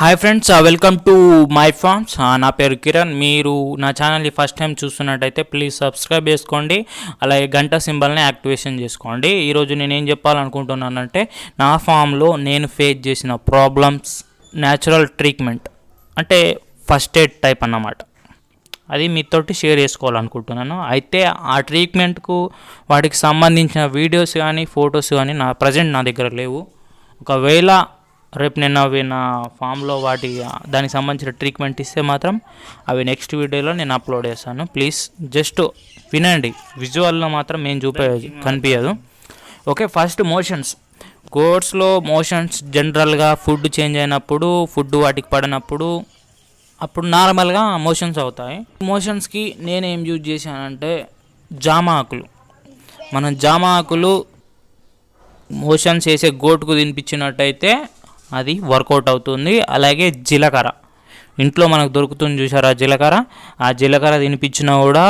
Hi friends welcome to my farms నా పేరు కిరణ్. మీరు నా ఛానల్ని ఫస్ట్ టైం చూస్తున్నట్టయితే ప్లీజ్ సబ్స్క్రైబ్ చేసుకోండి. అలాగే గంట సింబల్ని యాక్టివేషన్ చేసుకోండి. ఈరోజు నేనేం చెప్పాలనుకుంటున్నానంటే నా ఫామ్లో నేను ఫేస్ చేసిన ప్రాబ్లమ్స్ న్యాచురల్ ట్రీట్మెంట్ అంటే ఫస్ట్ ఎయిడ్ టైప్ అన్నమాట. అది మీతోటి షేర్ చేసుకోవాలనుకుంటున్నాను. అయితే ఆ ట్రీట్మెంట్కు వాటికి సంబంధించిన వీడియోస్ కానీ ఫొటోస్ కానీ నా ప్రజెంట్ నా దగ్గర లేవు. ఒకవేళ రేపు నేను అవి నా ఫామ్లో వాటి దానికి సంబంధించిన ట్రీట్మెంట్ ఇస్తే మాత్రం అవి నెక్స్ట్ వీడియోలో నేను అప్లోడ్ చేస్తాను. ప్లీజ్ జస్ట్ వినండి. విజువల్లో మాత్రం ఏం చూపే కనిపించదు ఓకే ఫస్ట్ మోషన్స్. కోర్స్లో మోషన్స్ జనరల్గా ఫుడ్ చేంజ్ అయినప్పుడు ఫుడ్ వాటికి పడినప్పుడు అప్పుడు నార్మల్గా మోషన్స్ అవుతాయి. మోషన్స్కి నేను యూజ్ చేశానంటే జామ ఆకులు. మనం జామ ఆకులు మోషన్స్ వేసే గోటుకు తినిపించినట్టయితే అది వర్కౌట్ అవుతుంది. అలాగే జీలకర్ర. ఇంట్లో మనకు దొరుకుతుంది చూసారా జీలకర్ర? ఆ జీలకర్ర తినిపించినా కూడా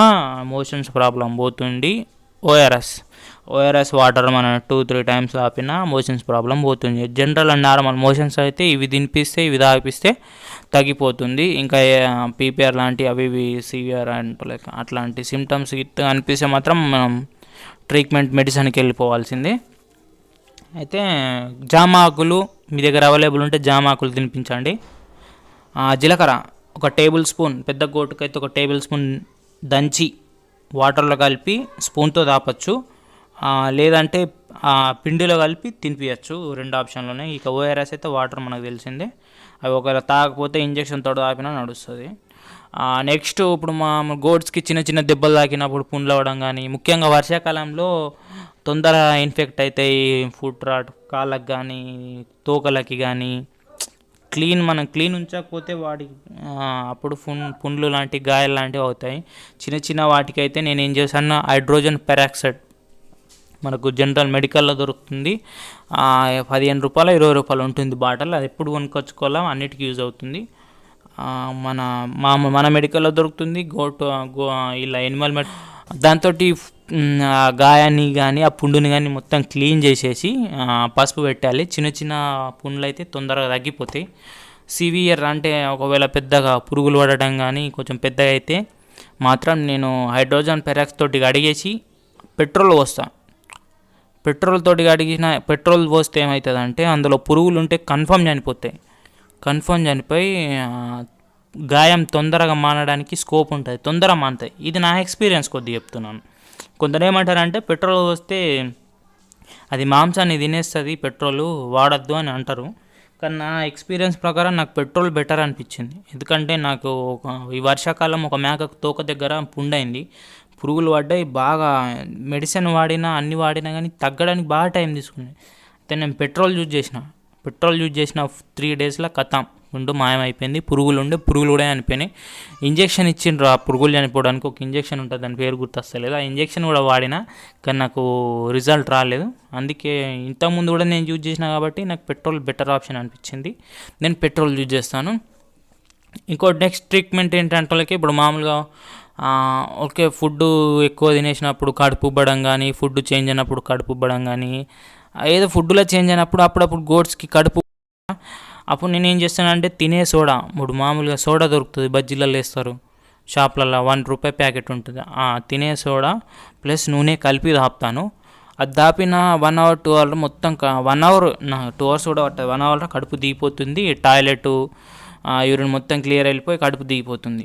మోషన్స్ ప్రాబ్లం పోతుంది. ఓఆర్ఎస్. ఓఆర్ఎస్ వాటర్ మనం టూ త్రీ టైమ్స్ ఆపినా మోషన్స్ ప్రాబ్లం పోతుంది. జనరల్ అండ్ నార్మల్ మోషన్స్ అయితే ఇవి తినిపిస్తే ఇవి తాగిపిస్తే తగ్గిపోతుంది. ఇంకా పీపీఆర్ లాంటి అవి ఇవి సివిఆర్ అండ్ లైక్ అట్లాంటి సిమ్టమ్స్ ఇట్ అనిపిస్తే మాత్రం మనం ట్రీట్మెంట్ మెడిసిన్కి వెళ్ళిపోవాల్సిందే. అయితే జామ ఆకులు మీ దగ్గర అవైలబుల్ ఉంటే జామ ఆకులు తినిపించండి జీలకర్ర ఒక టేబుల్ స్పూన్ పెద్ద గోటుకైతే ఒక టేబుల్ స్పూన్ దంచి వాటర్లో కలిపి స్పూన్తో తాపచ్చు. లేదంటే పిండిలో కలిపి తినిపించచ్చు రెండు ఆప్షన్లోనే ఇక ఓఆర్ఎస్ అయితే వాటర్ మనకు తెలిసిందే. అవి ఒకవేళ తాగకపోతే ఇంజక్షన్తో తోడు తాపినా నడుస్తుంది. నెక్స్ట్ ఇప్పుడు మా గోడ్స్కి చిన్న చిన్న దెబ్బలు తాకినప్పుడు పుండ్లు అవ్వడం కానీ ముఖ్యంగా వర్షాకాలంలో తొందర ఇన్ఫెక్ట్ అవుతాయి ఫుట్ రాట్ కాళ్ళకి కానీ తోకలకి కానీ క్లీన్ మనం క్లీన్ ఉంచకపోతే వాటికి అప్పుడు పున్ పుండ్లు లాంటి గాయాలు లాంటివి అవుతాయి. చిన్న చిన్న వాటికి అయితే నేను ఏం చేశాను హైడ్రోజన్ పెరాక్సైడ్ మనకు జనరల్ మెడికల్లో దొరుకుతుంది. పదిహేను రూపాయలు ఇరవై రూపాయలు ఉంటుంది బాటిల్. అది ఎప్పుడు కొనుక్కొచ్చుకోవాలో అన్నిటికీ యూజ్ అవుతుంది. మన మా మన మెడికల్లో దొరుకుతుంది. గోటు గో ఇలా ఎనిమల్ మెడ్ దాంతో గాయాన్ని కానీ ఆ పుండుని కానీ మొత్తం క్లీన్ చేసేసి పసుపు పెట్టాలి. చిన్న చిన్న పుండ్లు అయితే తొందరగా తగ్గిపోతాయి. సివియర్ అంటే ఒకవేళ పెద్దగా పురుగులు పడటం కానీ కొంచెం పెద్దగా అయితే మాత్రం నేను హైడ్రోజన్ పెరాక్స్ తోటి అడిగేసి పెట్రోల్ పోస్తాను పెట్రోల్ తోటి అడిగిన పెట్రోల్ పోస్తే ఏమవుతుందంటే అందులో పురుగులు ఉంటే కన్ఫర్మ్ చనిపోతాయి. కన్ఫర్మ్ చనిపోయి గాయం తొందరగా మానడానికి స్కోప్ ఉంటుంది. తొందరగా మానుతాయి. ఇది నా ఎక్స్పీరియన్స్ కొద్ది చెప్తున్నాను. కొందరు ఏమంటారంటే పెట్రోల్ వస్తే అది మాంసాన్ని తినేస్తుంది పెట్రోల్ వాడద్దు అని అంటారు. కానీ నా ఎక్స్పీరియన్స్ ప్రకారం నాకు పెట్రోల్ బెటర్ అనిపించింది. ఎందుకంటే నాకు ఒక ఈ వర్షాకాలం ఒక మేక తోక దగ్గర పుండైంది. పురుగులు పడ్డాయి బాగా మెడిసిన్ వాడినా అన్ని వాడినా కానీ తగ్గడానికి బాగా టైం తీసుకుంది. అయితే నేను పెట్రోల్ యూజ్ చేసిన. పెట్రోల్ యూజ్ చేసిన త్రీ డేస్లో కథం ఉండు మాయమైపోయింది. పురుగులు ఉండే పురుగులు కూడా చనిపోయినాయి. ఇంజెక్షన్ ఇచ్చిండ్రు ఆ పురుగులు చనిపోవడానికి ఒక ఇంజెక్షన్ ఉంటుంది దాని పేరు గుర్తొస్తలేదు. ఆ ఇంజెక్షన్ కూడా వాడినా కానీ నాకు రిజల్ట్ రాలేదు. అందుకే ఇంతకుముందు కూడా నేను యూజ్ చేసిన కాబట్టి నాకు పెట్రోల్ బెటర్ ఆప్షన్ అనిపించింది. నేను పెట్రోల్ యూజ్ చేస్తాను. ఇంకో నెక్స్ట్ ట్రీట్మెంట్ ఏంటంటే వాళ్ళకి ఇప్పుడు మామూలుగా ఓకే ఫుడ్ ఎక్కువ తినేసినప్పుడు కడుపు ఇవ్వడం కానీ ఫుడ్ చేంజ్ అయినప్పుడు కడుపు ఇవ్వడం కానీ ఏదో ఫుడ్లో చేంజ్ అయినప్పుడు అప్పుడప్పుడు గోడ్స్కి కడుపు అప్పుడు నేను ఏం చేస్తానంటే తినే సోడా. మూడు మామూలుగా సోడా దొరుకుతుంది బజ్జీలలో వేస్తారు. షాప్లలో వన్ రూపాయి ప్యాకెట్ ఉంటుంది. ఆ తినే సోడా ప్లస్ నూనె కలిపి దాపుతాను అది దాపిన వన్ అవర్ టూ అవర్ మొత్తం వన్ అవర్ నా టూ అవర్స్ కూడా పట్టదు. వన్ అవర్లో కడుపు దిగిపోతుంది టాయిలెట్ యూరిన్ మొత్తం క్లియర్ వెళ్ళిపోయి కడుపు దిగిపోతుంది.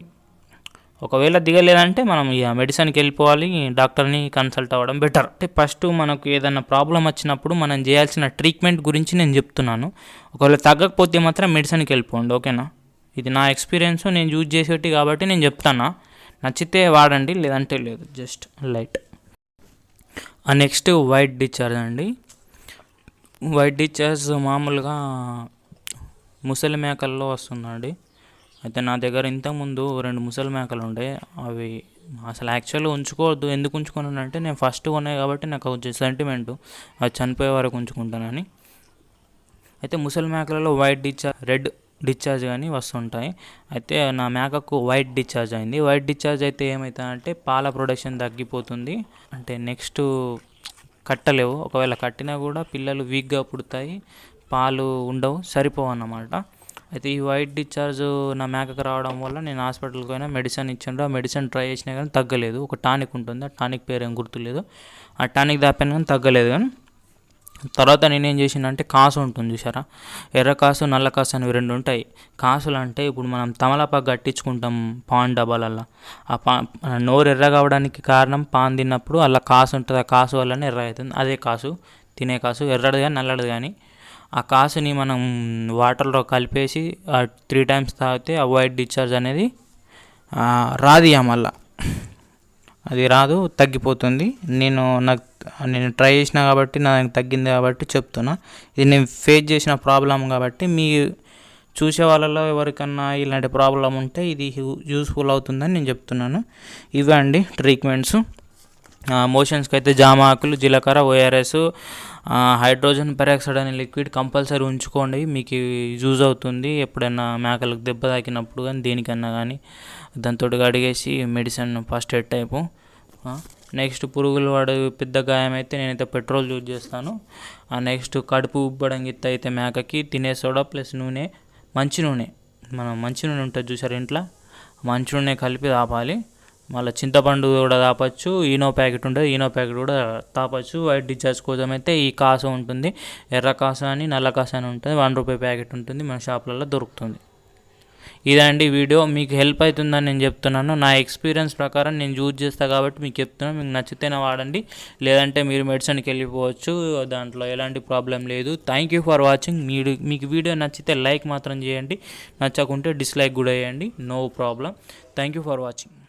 ఒకవేళ దిగలేదంటే మనం ఇక మెడిసిన్కి వెళ్ళిపోవాలి డాక్టర్ని కన్సల్ట్ అవ్వడం బెటర్ అంటే ఫస్ట్ మనకు ఏదైనా ప్రాబ్లం వచ్చినప్పుడు మనం చేయాల్సిన ట్రీట్మెంట్ గురించి నేను చెప్తున్నాను. ఒకవేళ తగ్గకపోతే మాత్రం మెడిసిన్కి వెళ్ళిపోండి ఓకేనా ఇది నా ఎక్స్పీరియన్స్ నేను యూజ్ చేసేటి కాబట్టి నేను చెప్తాను? నచ్చితే వాడండి లేదంటే లేదు just light next white discharge అండి. వైట్ డిశ్చార్జ్ మామూలుగా ముసలి మేకల్లో వస్తుందండి. అయితే నా దగ్గర ఇంతకుముందు రెండు ముసలి మేకలు ఉండే. అవి అసలు యాక్చువల్గా ఉంచుకోవద్దు. ఎందుకు ఉంచుకున్నానంటే నేను ఫస్ట్ కొన్నాయి కాబట్టి నాకు కొంచెం సెంటిమెంట్ అది చనిపోయే వరకు ఉంచుకుంటానని. అయితే ముసలి మేకలలో వైట్ డిశ్చార్జ్ రెడ్ డిశ్చార్జ్ కానీ వస్తుంటాయి. అయితే నా మేకకు వైట్ డిశ్చార్జ్ అయింది. వైట్ డిశ్చార్జ్ అయితే ఏమవుతుందంటే పాల ప్రొడక్షన్ తగ్గిపోతుంది. అంటే నెక్స్ట్ కట్టలేవు. ఒకవేళ కట్టినా కూడా పిల్లలు వీక్గా పుడతాయి. పాలు ఉండవు. సరిపోవు అన్నమాట. అయితే ఈ వైట్ డిశ్చార్జ్ నా మేకకు రావడం వల్ల నేను హాస్పిటల్కి పోయినా మెడిసిన్ ఇచ్చిండ్రు. ఆ మెడిసిన్ ట్రై చేసినా కానీ తగ్గలేదు. ఒక టానిక్ ఉంటుంది. ఆ టానిక్ పేరు ఏం గుర్తులేదు. ఆ టానిక్ దాపాను కానీ తగ్గలేదు కానీ తర్వాత నేనేం చేసిందంటే కాసు ఉంటుంది చూసారా ఎర్ర కాసు నల్ల కాసు అనేవి రెండు ఉంటాయి. కాసులు అంటే ఇప్పుడు మనం తమలపాకు కట్టించుకుంటాం పాన్ డబ్బాలల్లో. ఆ పా నోరు ఎర్ర కావడానికి కారణం పాన్ తిన్నప్పుడు అలా కాసు ఉంటుంది. ఆ కాసు వల్లనే ఎర్ర అవుతుంది. అదే కాసు తినే కాసు. ఎర్రది కానీ నల్లది కానీ ఆ కాసుని మనం వాటర్లో కలిపేసి త్రీ టైమ్స్ తాగితే ఆ వైట్ డిశ్చార్జ్ అనేది రాదు మళ్ళా. అది రాదు తగ్గిపోతుంది. నేను నాకు నేను ట్రై చేసిన కాబట్టి నాకు తగ్గింది కాబట్టి చెప్తున్నా. ఇది నేను ఫేస్ చేసిన ప్రాబ్లం కాబట్టి మీ చూసే వాళ్ళలో ఎవరికన్నా ఇలాంటి ప్రాబ్లం ఉంటే ఇది యూస్ఫుల్ అవుతుందని నేను చెప్తున్నాను. ఇవే అండి ట్రీట్మెంట్స్ మోషన్స్కి అయితే జామ ఆకులు జీలకర్ర ఓఆర్ఎస్ హైడ్రోజన్ పెరాక్సైడ్ అనే లిక్విడ్ కంపల్సరీ ఉంచుకోండి. మీకు యూజ్ అవుతుంది. ఎప్పుడైనా మేకలకు దెబ్బ తాకినప్పుడు కానీ దేనికన్నా కానీ దాంతో కడిగేసి medicine first aid type. Next పురుగులు వాడు పెద్ద గాయం అయితే నేనైతే పెట్రోల్ యూజ్ చేస్తాను. ఆ నెక్స్ట్ కడుపు ఉబ్బడం గిత్త అయితే మేకకి తినే సోడా ప్లస్ నూనె మంచి నూనె. మనం మంచి నూనె ఉంటుంది చూసారు ఇంట్లో? మంచి నూనె కలిపి తాపాలి. మళ్ళీ చింతపండు కూడా తాపచ్చు ఈనో ప్యాకెట్ ఉంటుంది ఈనో ప్యాకెట్ కూడా తాపచ్చు. వైట్ డిశ్చార్జ్ కోసం అయితే ఈ కాస ఉంటుంది ఎర్ర కాస అని నల్ల కాస అని ఉంటుంది వన్ రూపాయి ప్యాకెట్ ఉంటుంది మన షాప్లలో దొరుకుతుంది. ఇదండి వీడియో. మీకు హెల్ప్ అవుతుందని నేను చెప్తున్నాను. నా ఎక్స్పీరియన్స్ ప్రకారం నేను యూజ్ చేస్తా కాబట్టి మీకు చెప్తున్నాను. మీకు నచ్చితేనే వాడండి. లేదంటే మీరు మెడిసిన్కి వెళ్ళిపోవచ్చు. దాంట్లో ఎలాంటి ప్రాబ్లం లేదు. థ్యాంక్ యూ ఫర్ వాచింగ్ మీరు మీకు వీడియో నచ్చితే లైక్ మాత్రం చేయండి. నచ్చకుంటే డిస్లైక్ కూడా చేయండి. No problem thank you for watching